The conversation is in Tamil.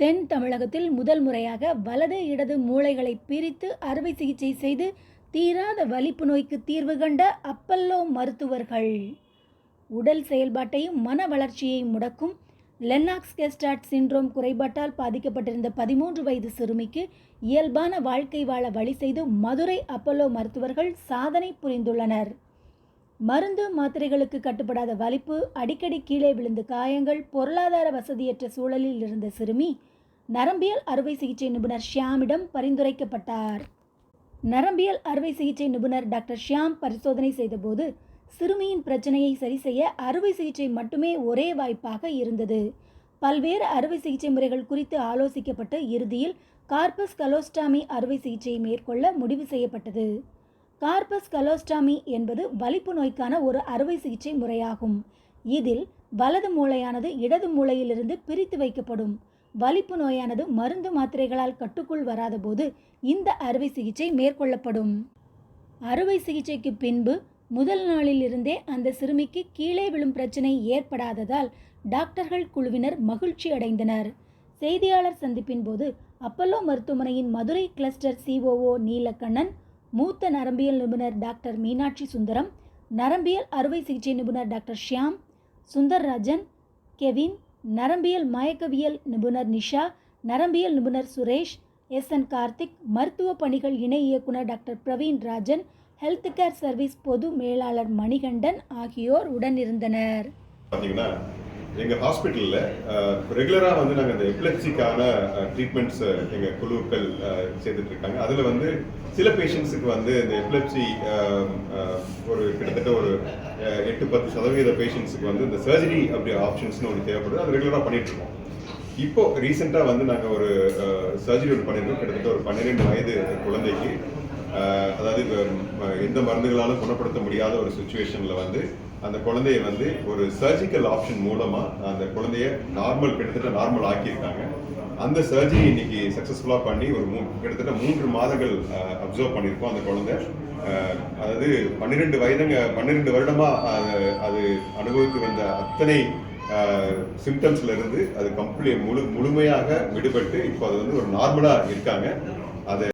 தென் தமிழகத்தில் முதல் முறையாக வலது இடது மூளைகளை பிரித்து அறுவை சிகிச்சை செய்து தீராத வலிப்பு நோய்க்கு தீர்வு கண்ட அப்பல்லோ மருத்துவர்கள். உடல் செயல்பாட்டையும் மன வளர்ச்சியையும் முடக்கும். லென்னாக்ஸ் கெஸ்டாட் சிண்ட்ரோம் குறைபாட்டால் பாதிக்கப்பட்டிருந்த பதிமூன்று வயது சிறுமிக்கு இயல்பான வாழ்க்கை வாழ வழி செய்து மதுரை அப்பல்லோ மருத்துவர்கள் சாதனை புரிந்துள்ளனர். மருந்து மாத்திரைகளுக்கு கட்டுப்படாத வலிப்பு அடிக்கடி கீழே விழுந்து காயங்கள் பொருளாதார வசதியற்ற சூழலில் இருந்த சிறுமி நரம்பியல் அறுவை சிகிச்சை நிபுணர் ஷியாமிடம் பரிந்துரைக்கப்பட்டார். நரம்பியல் அறுவை சிகிச்சை நிபுணர் டாக்டர் ஷியாம் பரிசோதனை செய்தபோது சிறுமியின் பிரச்சனையை சரி செய்ய அறுவை சிகிச்சை மட்டுமே ஒரே வாய்ப்பாக இருந்தது. பல்வேறு அறுவை சிகிச்சை முறைகள் குறித்து ஆலோசிக்கப்பட்டு இறுதியில் கார்பஸ் கலோஸ்டாமி அறுவை சிகிச்சையை மேற்கொள்ள முடிவு செய்யப்பட்டது. கார்பஸ் கலோஸ்டாமி என்பது வலிப்பு நோய்க்கான ஒரு அறுவை சிகிச்சை முறையாகும். இதில் வலது மூளையானது இடது மூளையிலிருந்து பிரித்து வைக்கப்படும். வலிப்பு நோயானது மருந்து மாத்திரைகளால் கட்டுக்குள் வராதபோது இந்த அறுவை சிகிச்சை மேற்கொள்ளப்படும். அறுவை சிகிச்சைக்கு பின்பு முதல் நாளில் இருந்தே அந்த சிறுமிக்கு கீழே விழும் பிரச்சனை ஏற்படாததால் டாக்டர்கள் குழுவினர் மகிழ்ச்சி அடைந்தனர். செய்தியாளர் சந்திப்பின் போது அப்பல்லோ மருத்துவமனையின் மதுரை கிளஸ்டர் சிஓஓ நீலக்கண்ணன் மூத்த நரம்பியல் நிபுணர் டாக்டர் மீனாட்சி சுந்தரம் நரம்பியல் அறுவை சிகிச்சை நிபுணர் டாக்டர் ஷியாம் சுந்தர்ராஜன் கெவின் நரம்பியல் மயக்கவியல் நிபுணர் நிஷா நரம்பியல் நிபுணர் சுரேஷ் எஸ் என் கார்த்திக் மருத்துவ பணிகள் இணை இயக்குனர் doctor Praveen Rajan health care service பொது மேலாளர் மணிகண்டன் ஆகியோர் உடனிருந்தனர். எங்கள் ஹாஸ்பிட்டலில் ரெகுலராக வந்து நாங்கள் அந்த எபிலெப்சிக்கான ட்ரீட்மெண்ட்ஸ் எங்கள் குழுக்கள் அஹ், செய்துட்டு இருக்காங்க அதில் வந்து சில பேஷண்ட்ஸுக்கு வந்து இந்த எப்லெப்சி ஒரு கிட்டத்தட்ட ஒரு எட்டு பத்து சதவீத பேஷண்ட்ஸுக்கு வந்து இந்த சர்ஜரி அப்படி ஆப்ஷன்ஸ்னு ஒன்று தேவைப்படுது. அது ரெகுலராக பண்ணிட்டு இருக்கோம் இப்போ ரீசெண்டாக வந்து நாங்கள் ஒரு சர்ஜரி ஒன்று பண்ணியிருக்கோம் கிட்டத்தட்ட ஒரு பன்னிரெண்டு வயது குழந்தைக்கு. அதாவது எந்த மருந்துகளாலும் குணப்படுத்த முடியாத ஒரு சுச்சுவேஷனில் வந்து அந்த குழந்தைய வந்து ஒரு சர்ஜிக்கல் ஆப்ஷன் மூலமா அந்த குழந்தைய நார்மல் கிட்டத்தட்ட நார்மல் ஆக்கியிருக்காங்க. அந்த சர்ஜரி இன்னைக்கு சக்ஸஸ்ஃபுல்லாக பண்ணி ஒரு மூ கிட்டத்தட்ட மூன்று மாதங்கள் அப்சர்வ் பண்ணியிருக்கோம் அந்த குழந்தை. அதாவது பன்னிரெண்டு வயதுங்க பன்னிரெண்டு வருடமா அது அது அனுபவித்து வந்த அத்தனை சிம்டம்ஸ்ல இருந்து அது கம்ப்ளீட் முழு முழுமையாக விடுபட்டு இப்போ அது வந்து ஒரு நார்மலாக இருக்காங்க. அதை